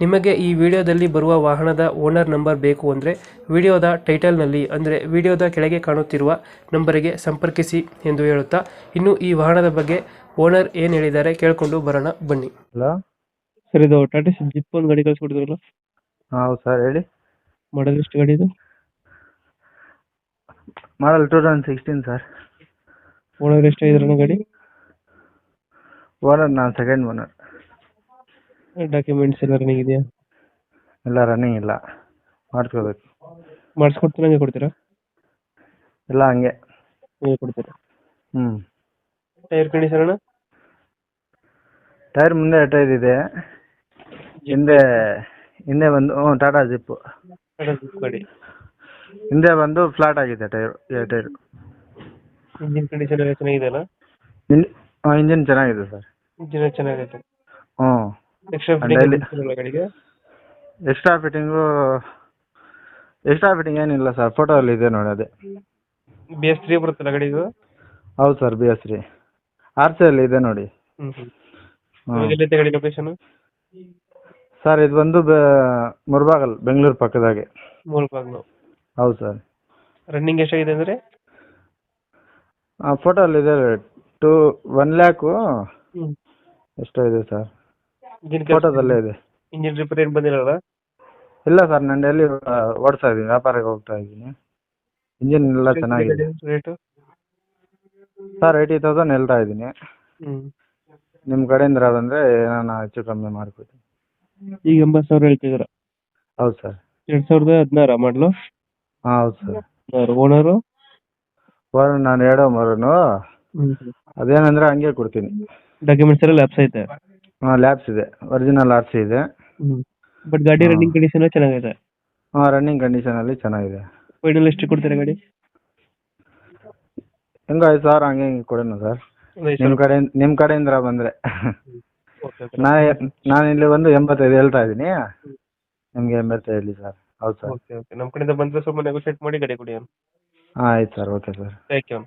ನಿಮಗೆ ಈ ವಿಡಿಯೋದಲ್ಲಿ ಬರುವ ವಾಹನದ ಓನರ್ ನಂಬರ್ ಬೇಕು ಅಂದರೆ ವಿಡಿಯೋದ ಟೈಟಲ್ನಲ್ಲಿ ಅಂದರೆ ವಿಡಿಯೋದ ಕೆಳಗೆ ಕಾಣುತ್ತಿರುವ ನಂಬರಿಗೆ ಸಂಪರ್ಕಿಸಿ ಎಂದು ಹೇಳುತ್ತಾ ಇನ್ನು ಈ ವಾಹನದ ಬಗ್ಗೆ ಓನರ್ ಏನು ಹೇಳಿದ್ದಾರೆ ಕೇಳಿಕೊಂಡು ಬರೋಣ ಬನ್ನಿ. ಹಲೋ? ಸರ್ ಇದು ಟಾಟಾ ಜಿಪ್ ಒಂದು ಗಾಡಿ ಕಳಿಸ್ಕೊಡಿದ್ರಲ್ಲ ಹಾಂ ಹೌದು ಸರ್ ಹೇಳಿ. ಮಾಡಲ್ ಎಷ್ಟು ಗಾಡಿ ಇದು? Model two thousand sixteen sir. Owner ಎಷ್ಟಾಗಿದ್ರಣ್ಣ ಗಾಡಿ? ಓನರ್ ನಾನು ಸೆಕೆಂಡ್ ಓನರ್ ಡಾಕ್ಯುಮೆಂಟ್ಸ್ ಎಲ್ಲ ರನ್ನಿಂಗ್ ಇದೆಯಾ? ಇಲ್ಲ ರನ್ನಿಂಗ್ ಇಲ್ಲ. ಮಾಡಿಸ್ಕೋಬೇಕು. ಮಾಡಿಸ್ಕೊಡ್ತೀರಾ ಹಂಗೆ ಕೊಡ್ತೀರಾ? ಇಲ್ಲ ಹಂಗೆ. ಹಂಗೆ ಕೊಡ್ತೀರಾ? ಹ್ಞೂ ಟೈರ್ ಕಂಡೀಷನ್ ಅಣ್ಣ? ಟೈರ್ ಮುಂದೆ ಟೈರ್ ಇದೆ. ಹಿಂದೆ ಹಿಂದೆ ಬಂದು ಹ್ಞೂ ಟಾಟಾ ಜಿಪ್ಪು ಟಾಟಾ ಜಿಪ್ ಗಾಡಿ. ಹಿಂದೆ ಬಂದು ಫ್ಲಾಟ್ ಆಗಿದೆ ಟೈರ್ ಟೈರ್. ಇಂಜಿನ್ ಕಂಡೀಷನ್ ಎಲ್ಲ ಚೆನ್ನಾಗಿದೆ ಅಲ್ಲ ಇಂಜಿನ್ ಚೆನ್ನಾಗಿದೆ ಸರ್. ಇಂಜಿನ್ ಚೆನ್ನಾಗೈತೆ. ಹ್ಞೂ ಎಕ್ಸ್ಟ್ರಾ ಫಿಟ್ಟಿಂಗ್ ಗಾಡಿಗೆ? ಎಕ್ಸ್ಟ್ರಾ ಫಿಟ್ಟಿಂಗು ಎಕ್ಸ್ಟ್ರಾ ಫಿಟ್ಟಿಂಗ್ ಏನಿಲ್ಲ ಸರ್ ಫೋಟೋ ಅಲ್ಲಿ ಇದೆ ನೋಡಿ ಅದೇ. ಬಿ ಎಸ್ ತ್ರೀ ಬರುತ್ತಲ್ಲ ಗಾಡಿದು? ಹೌದು sir B S three R C ಅಲ್ಲಿ ಇದೆ ನೋಡಿ. ಹ್ಮ್ ಹ್ಮ್. ಎಲ್ಲೈತೆ ಗಾಡಿ ಲೊಕೇಶನ್ ಸರ್ ಇದು ಬಂದು ಮುರ್ಬಾಗಲ್ ಬೆಂಗಳೂರು ಪಕ್ಕದಾಗೆ. ಮುರ್ಬಾಗಲು. ಹೌದು ಸರ್ ರನ್ನಿಂಗ್ ಎಷ್ಟಾಗಿದೆ ಅಂದ್ರೆ? ಫೋಟೋಲ್ಲಿ ಇದೆ ಟೂ ಒನ್ ಲ್ಯಾಕು ಎಷ್ಟೋ ಇದೆ ಸರ್ ಇಂಜಿನ್ ಫೋಟೋದಲ್ಲೇ ಇದೆ. ಇಂಜಿನ್ ರಿಪೇರಿ ಏನು ಬಂದಿರಲ್ಲ ಇಲ್ಲ ಸರ್ ನಾನು ಎಲ್ಲಿ ಓಡಿಸ್ತಾ ಇದ್ದೀನಿ ವ್ಯಾಪಾರಕ್ಕೆ ಹೋಗ್ತಾ ಇದ್ದೀನಿ. ಇಂಜಿನ್ ಎಲ್ಲ ಚೆನ್ನಾಗಿದೆ. ರೇಟು ಸರ್ ಏಯ್ಟಿ ತೌಸಂಡ್ ಹೇಳ್ತಾ ಇದ್ದೀನಿ. ನಿಮ್ಮ ಕಡೆಯಿಂದ ಬಂದರೆ ನಾನು ಹೆಚ್ಚು ಕಮ್ಮಿ ಮಾಡ್ಕೊಡ್ತೀನಿ ಈಗ ಎಂಬತ್ತು ಸಾವಿರ ಹೇಳ್ತಿದ್ದೀರಾ? ಹೌದು ಸರ್. ಎರಡು ಸಾವಿರದ ಹದಿನಾರ ಮಾಡಲು? ಹಾಂ ಹೌದು ಸರ್. ಓನರು? ಓನರ್ ನಾನು ಹೇಳೋ ಮರನು. ಅದೇನಂದ್ರೆ ಹಂಗೆ ಕೊಡ್ತೀನಿ. ಡಾಕ್ಯುಮೆಂಟ್ಸ್ ಎಲ್ಲ ಲ್ಯಾಪ್ಸ್ ಐತೆ. ಲ್ಯಾಬ್ಸ್ ಇದೆ. ಒರಿಜಿನಲ್ ಆರ್ ಸಿ ಇದೆ. ಬಟ್ ಗಾಡಿ ರನ್ನಿಂಗ್ ಕಂಡೀಷನ್ ಚೆನ್ನಾಗಿದೆ ಹಾಂ ರನ್ನಿಂಗ್ ಕಂಡೀಷನಲ್ಲಿ ಚೆನ್ನಾಗಿದೆ. ಫೈನಲ್ ಎಷ್ಟು ಕೊಡ್ತೀರಾ ಗಾಡಿ? ಹೆಂಗಾಯ್ತು ಸರ್ ಹಂಗೆ ಹಿಂಗೆ ಕೊಡೋಣ ಸರ್. ನಿಮ್ಮ ಕಡೆ ನಿಮ್ಮ ಕಡೆಯಿಂದ ಬಂದ್ರೆ. ನಾ ನಾನು ಇಲ್ಲಿ ಬಂದು ಎಂಬತ್ತೈದು ಹೇಳ್ತಾ ಇದ್ದೀನಿ. ನಿಮಗೆ ಎಂಬತ್ತೈದು ಹೇಳಿ ಸರ್. ಹೌದು ಸರ್. Okay okay. ನಮ್ಮ ಕಡೆಯಿಂದ ಬಂದರೆ ಸ್ವಲ್ಪ ನೆಗೋಷಿಯೇಟ್ ಮಾಡಿ ಗಾಡಿ ಕೊಡಿ ಹಾಂ ಆಯ್ತು sir. Okay sir. Thank you